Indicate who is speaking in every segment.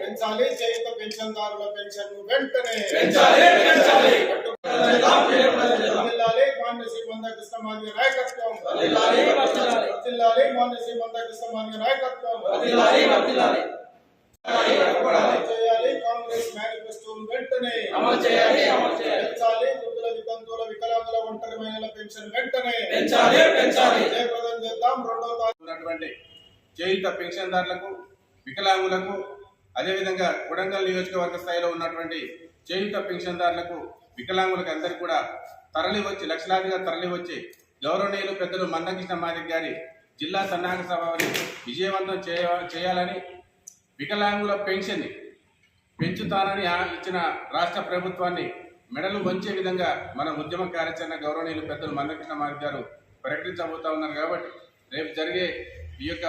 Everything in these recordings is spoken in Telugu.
Speaker 1: పెంచాలి. చేయుత పెన్షన్దారుల పెన్షన్ వెంటనే
Speaker 2: పెంచాలి పెంచాలి.
Speaker 1: మాన్యశ్రీ మంద కృష్ణమాదిగ నాయకత్వం.
Speaker 2: వర్ధిల్లాలి
Speaker 1: మాన్యశ్రీ మంద కృష్ణమాదిగ నాయకత్వం.
Speaker 2: వర్ధిల్లాలి.
Speaker 1: అమలు చేయాలి. కాంగ్రెస్ మేనిఫెస్టోను వెంటనే
Speaker 2: అమలు చేయాలి అమలు చేయాలి.
Speaker 1: పెంచాలి. వృద్ధుల వితంతువుల వికలాంగుల ఒంటరి మహిళల పెన్షన్ వెంటనే
Speaker 2: పెంచాలి పెంచాలి.
Speaker 1: జయప్రదం చేద్దాం. రెండో తారీఖు
Speaker 3: చేయుత పెన్షన్దారులకు వికలాంగులకు అదేవిధంగా కొడంగల్ నియోజకవర్గ స్థాయిలో ఉన్నటువంటి చేయుత పెన్షన్దారులకు వికలాంగులకు అందరికీ కూడా తరలి వచ్చి లక్షలాదిగా తరలి వచ్చి గౌరవనీయులు పెద్దలు మందకృష్ణ మాదిక్ గారి జిల్లా సన్నాహక సభని విజయవంతం చేయ చేయాలని వికలాంగుల పెన్షన్ని పెంచుతానని ఇచ్చిన రాష్ట్ర ప్రభుత్వాన్ని మెడలు వంచే విధంగా మన ఉద్యమ కార్యాచరణ గౌరవనీయులు పెద్దలు మందకృష్ణ మాదిక్ గారు ప్రకటించబోతా ఉన్నారు కాబట్టి రేపు జరిగే ఈ యొక్క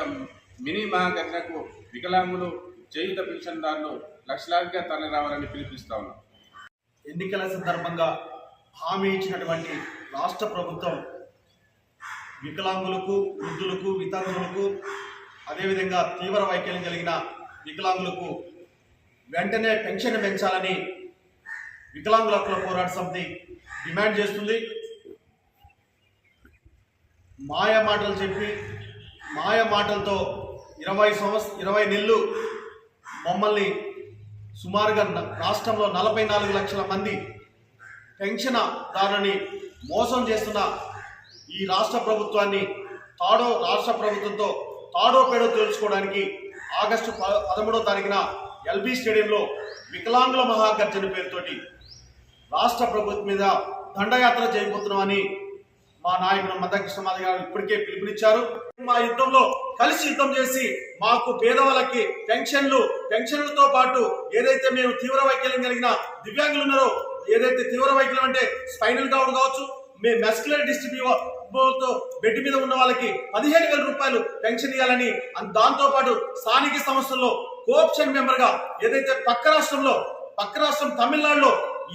Speaker 3: మినీ మహాఘటనకు వికలాంగులు చేయుత పెన్షన్దారులు లక్షలాదిగా తరలి రావాలని పిలుపునిస్తా ఉన్నాం.
Speaker 4: ఎన్నికల సందర్భంగా హామీ ఇచ్చినటువంటి రాష్ట్ర ప్రభుత్వం వికలాంగులకు వృద్ధులకు వితంతువులకు అదేవిధంగా తీవ్ర వైకల్యం కలిగిన వికలాంగులకు వెంటనే పెన్షన్ పెంచాలని వికలాంగుల హక్కుల పోరాట సమితి డిమాండ్ చేస్తుంది. మాయ మాటలు చెప్పి మాయ మాటలతో ఇరవై సంవత్స ఇరవై నెలలు మమ్మల్ని సుమారుగా రాష్ట్రంలో నలభై నాలుగు లక్షల మంది పెన్షన్దారుని మోసం చేస్తున్న ఈ రాష్ట్ర ప్రభుత్వాన్ని తాడో రాష్ట్ర ప్రభుత్వంతో తాడో పేడో తెలుసుకోవడానికి ఆగస్టు ప పదమూడో తారీఖున ఎల్బీ స్టేడియంలో వికలాంగుల మహాగర్జన పేరుతోటి రాష్ట్ర ప్రభుత్వం మీద దండయాత్ర చేయబోతున్నామని మా నాయకుడు మందకృష్ణమాధ గారు ఇప్పటికే పిలుపునిచ్చారు. మా యుద్ధంలో కలిసి యుద్ధం చేసి మాకు పేదవాళ్ళకి పెన్షన్లు పెన్షన్లతో పాటు ఏదైతే మేము తీవ్ర వైకల్యం కలిగిన దివ్యాంగులు ఉన్నారో ఏదైతే తీవ్ర వైకల్యం అంటే స్పైనల్ కవర్ కావచ్చు మేము మెస్కులర్ డిస్ట్రిబ్యూతో తో బెడ్ మీద ఉన్న వాళ్ళకి పదిహేను వేల రూపాయలు పెన్షన్ ఇవ్వాలని దాంతోపాటు దాంతో పాటు స్థానిక సంస్థల్లో కోఆప్షన్ మెంబర్గా ఏదైతే పక్క రాష్ట్రంలో పక్క రాష్ట్రం తమిళనాడులో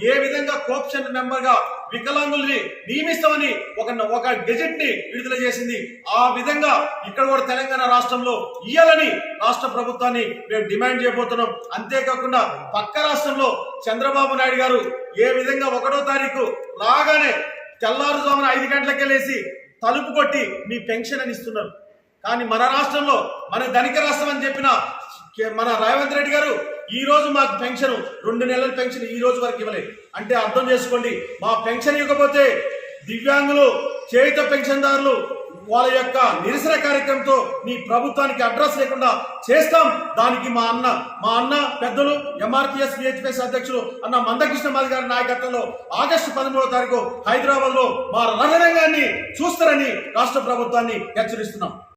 Speaker 4: ఏ విధంగా కోప్షన్ మెంబర్గా వికలాంగుల్ని నియమిస్తామని ఒక ఒక గెజెట్ని విడుదల చేసింది. ఆ విధంగా ఇక్కడ కూడా తెలంగాణ రాష్ట్రంలో ఇయ్యాలని రాష్ట్ర ప్రభుత్వాన్ని మేము డిమాండ్ చేయబోతున్నాం. అంతేకాకుండా పక్క రాష్ట్రంలో చంద్రబాబు నాయుడు గారు ఏ విధంగా ఒకటో తారీఖు రాగానే తెల్లారుజామున ఐదు గంటలకే లేసి తలుపు కొట్టి మీ పెన్షన్ అని ఇస్తున్నారు కానీ మన రాష్ట్రంలో మన ధనిక రాష్ట్రం అని చెప్పిన మన రేవంత్ రెడ్డి గారు ఈ రోజు మాకు పెన్షన్ రెండు నెలల పెన్షన్ ఈ రోజు వరకు ఇవ్వలేదు. అంటే అర్థం చేసుకోండి మా పెన్షన్ ఇవ్వకపోతే దివ్యాంగులు చేయుత పెన్షన్దారులు వాళ్ళ యొక్క నిరసన కార్యక్రమంతో నీ ప్రభుత్వానికి అడ్రస్ లేకుండా చేస్తాం. దానికి మా అన్న మా అన్న పెద్దలు ఎంఆర్పిఎస్ విహెచ్పిఎస్ అధ్యక్షులు అన్న మందకృష్ణ మాది గారి నాయకత్వంలో ఆగస్టు పదమూడో తారీఖు హైదరాబాద్లో మా రణరంగాన్ని చూస్తారని రాష్ట్ర ప్రభుత్వాన్ని హెచ్చరిస్తున్నాం.